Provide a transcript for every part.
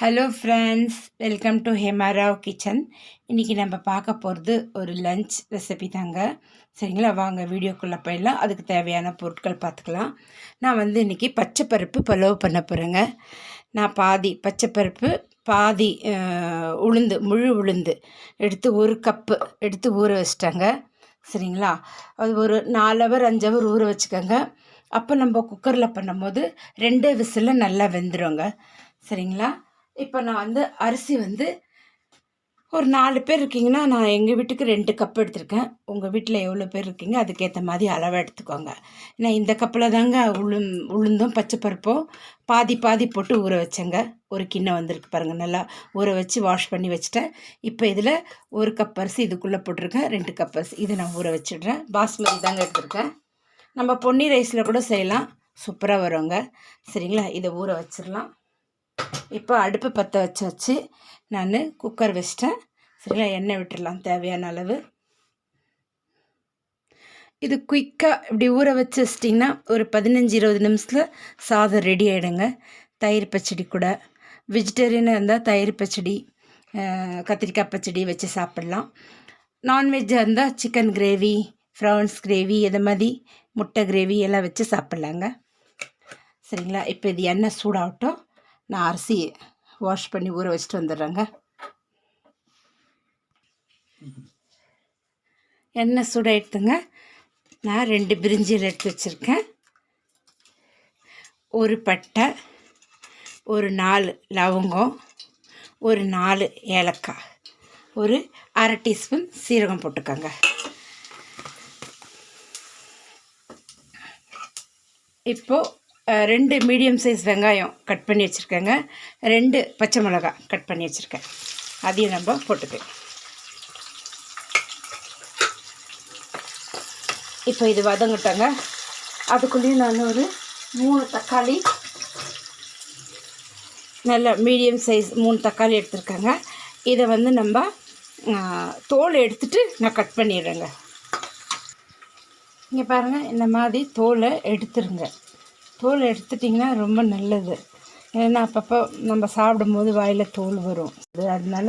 Hello friends welcome to Hemarao kitchen இன்றைக்கி நம்ம பார்க்க போகிறது ஒரு லஞ்ச் ரெசிபி தாங்க. சரிங்களா? வாங்க வீடியோக்குள்ளே போயிடலாம். அதுக்கு தேவையான பொருட்கள் பார்த்துக்கலாம். நான் வந்து இன்றைக்கி பச்சைப்பருப்பு பலவு பண்ண போகிறேங்க நான் பாதி பச்சைப்பருப்பு பாதி உளுந்து முழு உளுந்து எடுத்து ஒரு கப்பு எடுத்து ஊற வச்சிட்டேங்க. சரிங்களா? அது ஒரு நாலு ஹவர் அஞ்சு ஹவர் ஊற வச்சுக்கோங்க. அப்போ நம்ம குக்கரில் பண்ணும்போது ரெண்டே விசிலில் நல்லா வெந்துருங்க. சரிங்களா? இப்போ நான் வந்து அரிசி வந்து ஒரு நாலு பேர் இருக்கீங்கன்னா நான் எங்கள் வீட்டுக்கு ரெண்டு கப் எடுத்திருக்கேன். உங்கள் வீட்டில் எவ்வளோ பேர் இருக்கீங்க? அதுக்கேற்ற மாதிரி அளவை எடுத்துக்கோங்க. ஏன்னா இந்த கப்பில் தாங்க உளுந் உளுந்தும் பச்சை பருப்பும் பாதி பாதி போட்டு ஊற வச்சேங்க. ஒரு கிண்ணம் வந்திருக்கு பாருங்கள் நல்லா ஊற வச்சு வாஷ் பண்ணி வச்சுட்டேன். இப்போ இதில் ஒரு கப் அரிசி இதுக்குள்ளே போட்டிருக்கேன். ரெண்டு கப் அரிசி. இதை நான் ஊற வச்சிடுறேன். பாஸ்மதி தாங்க எடுத்திருக்கேன். நம்ம பொன்னி ரைஸில் கூட செய்யலாம். சூப்பராக வருங்க. சரிங்களா? இதை ஊற வச்சிடலாம். இப்போ அடுப்பு பற்ற வச்சாச்சு. நான் குக்கர் வச்சிட்டேன். சரிங்களா? எண்ணெய் விட்டுடலாம் தேவையான அளவு. இது குயிக்காக இப்படி ஊற வச்சு வச்சிட்டிங்கன்னா ஒரு பதினஞ்சு இருபது நிமிஷத்தில் சாதம் ரெடி ஆகிடுங்க தயிர் பச்சடி கூட. வெஜிடேரியனாக இருந்தால் தயிர் பச்சடி கத்திரிக்காய் பச்சடி வச்சு சாப்பிட்லாம். நான்வெஜ்ஜாக இருந்தால் சிக்கன் கிரேவி ப்ரான்ஸ் கிரேவி இதை மாதிரி முட்டை கிரேவி எல்லாம் வச்சு சாப்பிட்லாங்க. சரிங்களா? இப்போ இது எண்ணெய் சூடாகட்டும். நான் அரிசி வாஷ் பண்ணி ஊற வச்சுட்டு வந்துடுறேங்க. எண்ணெய் சூடாயிடுதுங்க. நான் ரெண்டு பிரிஞ்சில் எடுத்து வச்சுருக்கேன். ஒரு பட்டை ஒரு நாலு லவங்கம் ஒரு நாலு ஏலக்காய் ஒரு அரை டீஸ்பூன் சீரகம் போட்டுக்கோங்க. இப்போது ரெண்டு மீடியம் சைஸ் வெங்காயம் கட் பண்ணி வச்சுருக்கேங்க. ரெண்டு பச்சை மிளகாய் கட் பண்ணி வச்சுருக்கேன். அதையும் நம்ம போட்டுக்கலாம் இப்போ இது வதங்கிட்டேங்க. அதுக்குள்ளேயும் நான் ஒரு மூணு தக்காளி நல்ல மீடியம் சைஸ் மூணு தக்காளி எடுத்துருக்கேங்க. இதை வந்து நம்ம தோல் எடுத்துட்டு நான் கட் பண்ணிடுறேங்க. இங்கே பாருங்கள் இந்த மாதிரி தோலை எடுத்துருங்க. தோல் எடுத்துட்டிங்கன்னா ரொம்ப நல்லது. ஏன்னா அப்பப்போ நம்ம சாப்பிடும்போது வாயில் தோல் வரும். அது அதனால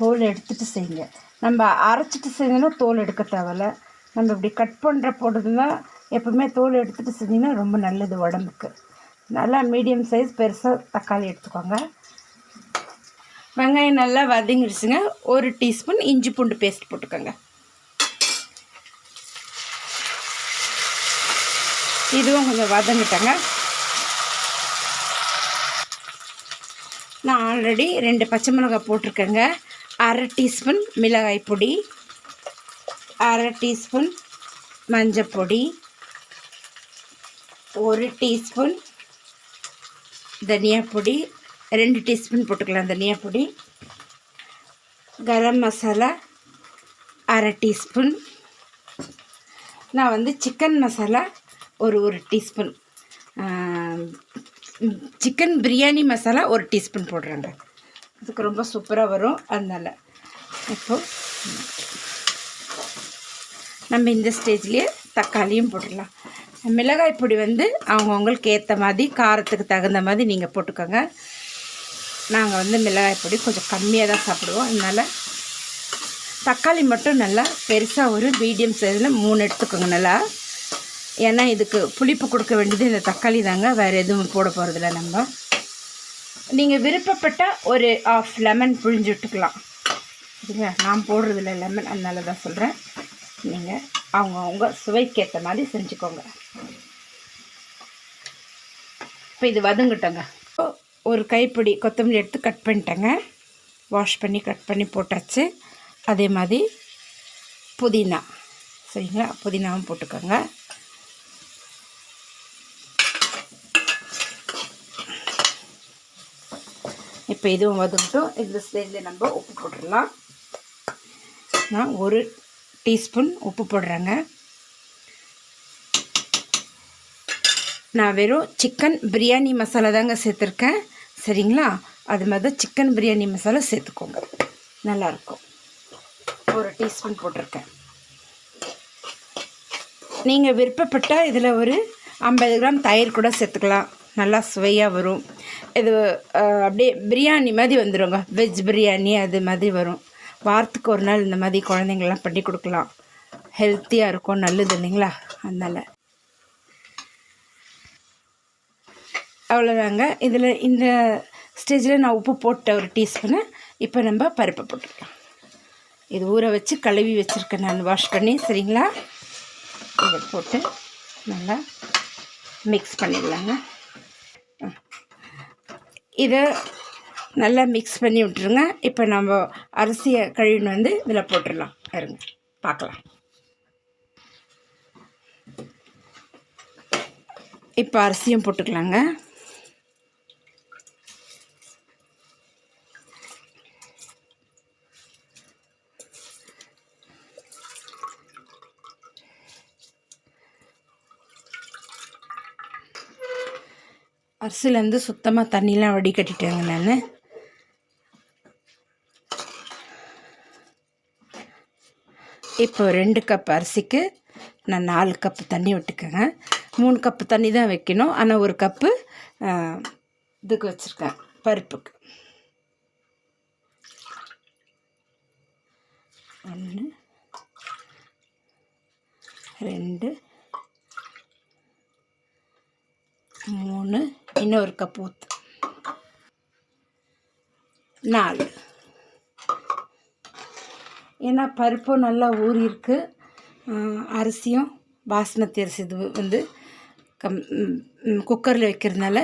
தோல் எடுத்துட்டு செய்யுங்க. நம்ம அரைச்சிட்டு செஞ்சோன்னா தோல் எடுக்க தேவையில்ல. நம்ம இப்படி கட் பண்ணுற போடுறதுனா எப்பவுமே தோல் எடுத்துட்டு செஞ்சிங்கன்னா ரொம்ப நல்லது உடம்புக்கு. நல்லா மீடியம் சைஸ் பெருசாக தக்காளி எடுத்துக்கோங்க. வெங்காயம் நல்லா வதங்கிடுச்சுங்க ஒரு டீஸ்பூன் இஞ்சி பூண்டு பேஸ்ட் போட்டுக்கோங்க. இதுவும் கொஞ்சம் வதங்கிட்டேங்க. நான் ஆல்ரெடி ரெண்டு பச்சை மிளகாய் போட்டிருக்கேங்க. அரை டீஸ்பூன் மிளகாய் பொடி அரை டீஸ்பூன் மஞ்சள் பொடி ஒரு டீஸ்பூன் தனியா பொடி ரெண்டு டீஸ்பூன் போட்டுக்கலாம் தனியா பொடி கரம் மசாலா அரை டீஸ்பூன். நான் வந்து சிக்கன் மசாலா ஒரு ஒரு டீஸ்பூன் சிக்கன் பிரியாணி மசாலா ஒரு டீஸ்பூன் போடுறாங்க. அதுக்கு ரொம்ப சூப்பராக வரும். அதனால் இப்போது நம்ம இந்த ஸ்டேஜ்லேயே தக்காளியும் போட்டுடலாம். மிளகாய் பொடி வந்து அவங்கவுங்களுக்கு ஏற்ற மாதிரி காரத்துக்கு தகுந்த மாதிரி நீங்கள் போட்டுக்கோங்க. நாங்கள் வந்து மிளகாய் பொடி கொஞ்சம் கம்மியாக தான் சாப்பிடுவோம். அதனால் தக்காளி மட்டும் நல்லா பெருசாக ஒரு மீடியம் சைஸில் மூணு எடுத்துக்கோங்க நல்லா. ஏன்னா இதுக்கு புளிப்பு கொடுக்க வேண்டியது இந்த தக்காளி தாங்க. வேறு எதுவும் போட போகிறதில்ல நம்ம. நீங்கள் விருப்பப்பட்டால் ஒரு ஆஃப் லெமன் புழிஞ்சு விட்டுக்கலாம். சரிங்களா நான் போடுறதில்ல. லெமன் அதனால தான் சொல்கிறேன் நீங்கள் அவங்கவுங்க சுவைக்கேற்ற மாதிரி செஞ்சுக்கோங்க. இப்போ இது வதங்கிட்டோங்க. ஒரு கைப்பிடி கொத்தமல்லி எடுத்து கட் பண்ணிட்டேங்க. வாஷ் பண்ணி கட் பண்ணி போட்டாச்சு. அதே மாதிரி புதினா. சரிங்களா? புதினாவும் போட்டுக்கோங்க. இப்போ இதுவும் வதங்கட்டும் இந்த ஸ்டேஜில் நம்ம உப்பு போட்டுடலாம். நான் ஒரு டீஸ்பூன் உப்பு போடுறேங்க. நான் வெறும் சிக்கன் பிரியாணி மசாலா தாங்க சேர்த்துருக்கேன். சரிங்களா? அது மாதிரி தான் சிக்கன் பிரியாணி மசாலா சேர்த்துக்கோங்க. நல்லாயிருக்கும். ஒரு டீஸ்பூன் போட்டிருக்கேன். நீங்கள் விருப்பப்பட்டால் இதில் ஒரு ஐம்பது கிராம் தயிர் கூட சேர்த்துக்கலாம். நல்லா சுவையாக வரும். இது அப்படியே பிரியாணி மாதிரி வந்துடுங்க வெஜ் பிரியாணி அது மாதிரி வரும். வாரத்துக்கு ஒரு நாள் இந்த மாதிரி குழந்தைங்கள்லாம் பண்ணி கொடுக்கலாம். ஹெல்த்தியாக இருக்கும் நல்லது இல்லைங்களா? அதனால். அவ்வளோதாங்க இதில் இந்த ஸ்டேஜில் நான் உப்பு போட்ட ஒரு டீஸ்பூனு. இப்போ நம்ம பருப்பை போட்டுக்கலாம். இது ஊற வச்சு கழுவி வச்சுருக்கேன் நான். வாஷ் பண்ணி சரிங்களா? இதை போட்டு நல்லா மிக்ஸ் பண்ணிடலாங்க. இதை நல்லா மிக்ஸ் பண்ணி விட்டுருங்க. இப்போ நம்ம அரிசியை கழுவின்னு வந்து இதில் போட்டுடலாம். இருங்க பார்க்கலாம். இப்போ அரிசியும் போட்டுக்கலாங்க. அரிசிலேருந்து சுத்தமாக தண்ணிலாம் வடிகட்டிட்டேங்க நான். இப்போ ரெண்டு கப் அரிசிக்கு நான் நாலு கப்பு தண்ணி விட்டுக்கேங்க. மூணு கப்பு தண்ணி தான் வைக்கணும். ஆனால் ஒரு கப்பு இதுக்கு வச்சுருக்கேன் பருப்புக்கு. ஒன்று ரெண்டு மூணு இன்னொரு கப் ஊற்று நாலு. ஏன்னா பருப்பும் நல்லா ஊறியிருக்கு. அரிசியும் பாஸ்மதி அரிசி இது வந்து கம் குக்கரில் வைக்கிறதுனால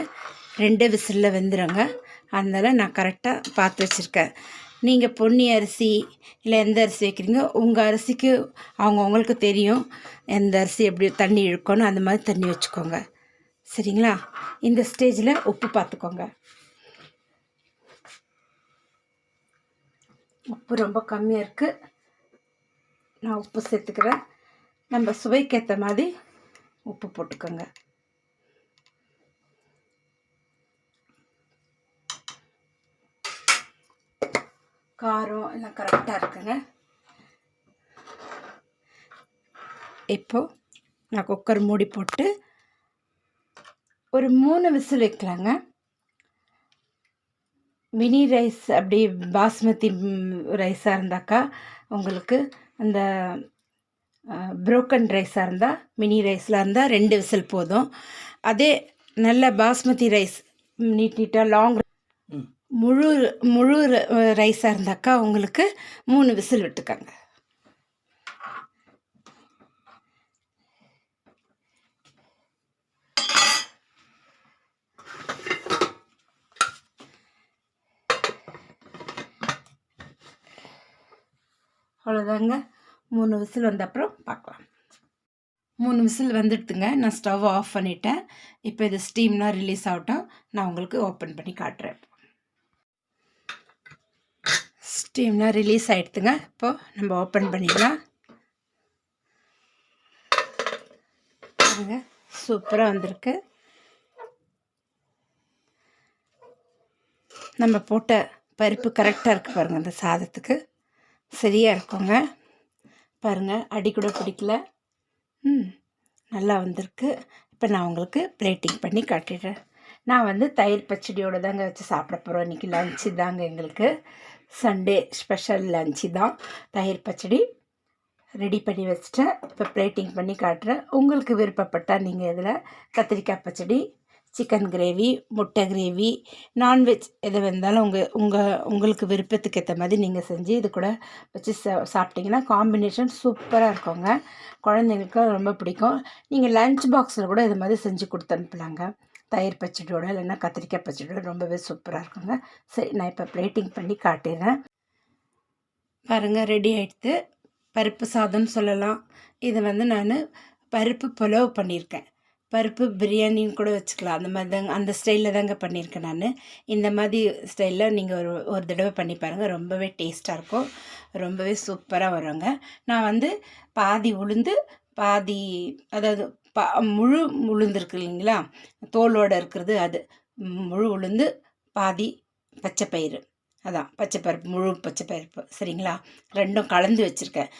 ரெண்டே விசிலில் வெந்துடுங்க அதனால் நான் கரெக்டாக பார்த்து வச்சுருக்கேன். நீங்கள் பொன்னி அரிசி இல்லை எந்த அரிசி வைக்கிறீங்க உங்கள் அரிசிக்கு அவங்கவுங்களுக்கு தெரியும் எந்த அரிசி எப்படி தண்ணி இழுக்கணும் அந்த மாதிரி தண்ணி வச்சுக்கோங்க. சரிங்களா? இந்த ஸ்டேஜில் உப்பு பார்த்துக்கோங்க உப்பு ரொம்ப கம்மியாக இருக்குது நான் உப்பு சேர்த்துக்கிறேன். நம்ம சுவைக்கேற்ற மாதிரி உப்பு போட்டுக்கோங்க. காரம் எல்லாம் கரெக்டாக இருக்குங்க. இப்போது நான் குக்கர் மூடி போட்டு ஒரு மூணு விசில் வைக்கலாங்க. மினி ரைஸ் அப்படி பாஸ்மதி ரைஸாக இருந்தாக்கா உங்களுக்கு அந்த புரோக்கன் ரைஸாக இருந்தால் மினி ரைஸில் இருந்தால் ரெண்டு விசில் போதும். அதே நல்ல பாஸ்மதி ரைஸ் நீட் நீட்டாக லாங் முழு முழு ரைஸாக இருந்தாக்கா உங்களுக்கு மூணு விசில் விட்டுக்கங்க. அவ்வளோதாங்க மூணு விசில் வந்த அப்புறம் பார்க்கலாம். மூணு விசில் வந்துடுதுங்க. நான் ஸ்டவ் ஆஃப் பண்ணிட்டேன். இப்போ இது ஸ்டீம்லாம் ரிலீஸ் ஆகட்டும். நான் உங்களுக்கு ஓப்பன் பண்ணி காட்டுறேன். ஸ்டீம்லாம் ரிலீஸ் ஆகிடுதுங்க இப்போது நம்ம ஓப்பன் பண்ணிடலாம். பாருங்க சூப்பராக வந்திருக்கு. நம்ம போட்ட பருப்பு கரெக்டாக இருக்குது பாருங்கள் அந்த சாதத்துக்கு. சரியாக இருக்குங்க. பாருங்கள் அடி கூட பிடிக்கல. ம் நல்லா வந்திருக்கு. இப்போ நான் உங்களுக்கு பிளேட்டிங் பண்ணி காட்டிடுறேன். நான் வந்து தயிர் பச்சடியோடு தாங்க வச்சு சாப்பிட போகிறோம் இன்றைக்கி லஞ்சு தாங்க எங்களுக்கு. சண்டே ஸ்பெஷல் லஞ்சு தான். தயிர் பச்சடி ரெடி பண்ணி வச்சுட்டேன். இப்போ பிளேட்டிங் பண்ணி காட்டுறேன். உங்களுக்கு விருப்பப்பட்டால் நீங்கள் இதில் கத்திரிக்காய் பச்சடி சிக்கன் கிரேவி முட்டை கிரேவி நான்வெஜ் எது வந்தாலும் உங்கள் உங்கள் உங்களுக்கு விருப்பத்துக்கு ஏற்ற மாதிரி நீங்கள் செஞ்சு இது கூட வச்சு சா சாப்பிட்டிங்கன்னா காம்பினேஷன் சூப்பராக இருக்குங்க. குழந்தைங்களுக்கு ரொம்ப பிடிக்கும். நீங்கள் லன்ச் பாக்ஸில் கூட இது மாதிரி செஞ்சு கொடுத்து அனுப்பலாங்க. தயிர் பச்சடியோட இல்லைன்னா கத்திரிக்காய் பச்சடியோட ரொம்பவே சூப்பராக இருக்குங்க. சரி நான் இப்போ பிளேட்டிங் பண்ணி காட்டிடுறேன். பாருங்கள் ரெடி ஆகிடுது பருப்பு சாதம் சொல்லலாம். இது வந்து நான் பருப்பு புலவு பண்ணியிருக்கேன். பருப்பு பிரியாணின்னு கூட வச்சுக்கலாம். அந்த மாதிரி தாங்க அந்த ஸ்டைலில் தாங்க பண்ணியிருக்கேன் நான். இந்த மாதிரி ஸ்டைலில் நீங்கள் ஒரு ஒரு தடவை பண்ணி பாருங்கள் ரொம்பவே டேஸ்ட்டாக இருக்கும். ரொம்பவே சூப்பராக வருங்க. நான் வந்து பாதி உளுந்து பாதி அதாவது பா முழு உளுந்து இருக்கு இல்லைங்களா? தோலோடு இருக்கிறது அது. முழு உளுந்து பாதி பச்சை பயிறு. அதான் பச்சை பருப்பு முழு பச்சை பருப்பு சரிங்களா? ரெண்டும் கலந்து வச்சுருக்கேன்.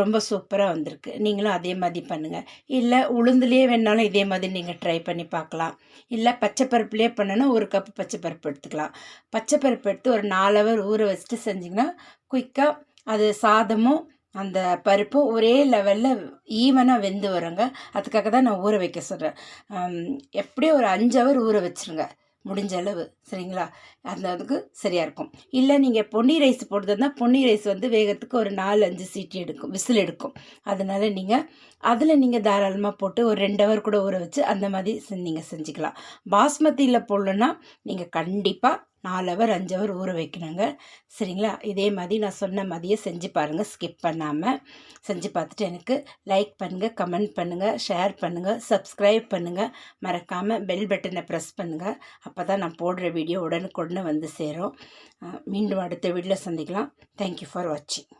ரொம்ப சூப்பராக வந்திருக்கு. நீங்களும் அதே மாதிரி பண்ணுங்கள் இல்லை உளுந்துலேயே வேணாலும் இதே மாதிரி நீங்கள் ட்ரை பண்ணி பார்க்கலாம். இல்லை பச்சை பருப்புலேயே பண்ணனா ஒரு கப்பு பச்சை பருப்பு எடுத்துக்கலாம். பச்சை பருப்பு எடுத்து ஒரு நாலு ஹவர் ஊற வச்சுட்டு செஞ்சிங்கன்னா குயிக்காக அது சாதமும் அந்த பருப்பும் ஒரே லெவலில் ஈவனாக வெந்து வருங்க. அதுக்காக தான் நான் ஊற வைக்க சொல்கிறேன் எப்படியும் ஒரு அஞ்சு ஹவர் ஊற வச்சுருங்க. முடிஞ்ச அளவு சரிங்களா? அந்த அதுக்கு சரியாக இருக்கும். இல்லை நீங்கள் பொன்னி ரைஸ் போடுறதுனா பொன்னி ரைஸ் வந்து வேகத்துக்கு ஒரு நாலு அஞ்சு சீட்டி எடுக்கும் விசில் எடுக்கும். அதனால் நீங்கள் அதில் நீங்கள் தாராளமாக போட்டு ஒரு ரெண்டு ஹவர் கூட ஊற வச்சு அந்த மாதிரி நீங்கள் செஞ்சுக்கலாம். பாஸ்மதியில் போடலன்னா நீங்கள் கண்டிப்பாக நாலு ஹவர் அஞ்சு ஹவர் ஊற வைக்கணுங்க. சரிங்களா? இதே மாதிரி நான் சொன்ன மாதிரியே செஞ்சு பாருங்கள் ஸ்கிப் பண்ணாமல் செஞ்சு பார்த்துட்டு எனக்கு லைக் பண்ணுங்கள் கமெண்ட் பண்ணுங்கள் ஷேர் பண்ணுங்கள் சப்ஸ்கிரைப் பண்ணுங்கள் மறக்காமல் பெல் பட்டனை ப்ரெஸ் பண்ணுங்கள் அப்போ தான் நான் போடுற வீடியோ உடனுக்குடனே வந்து சேரும். மீண்டும் அடுத்த வீடியோவில் சந்திக்கலாம். தேங்க்யூ ஃபார் வாட்சிங்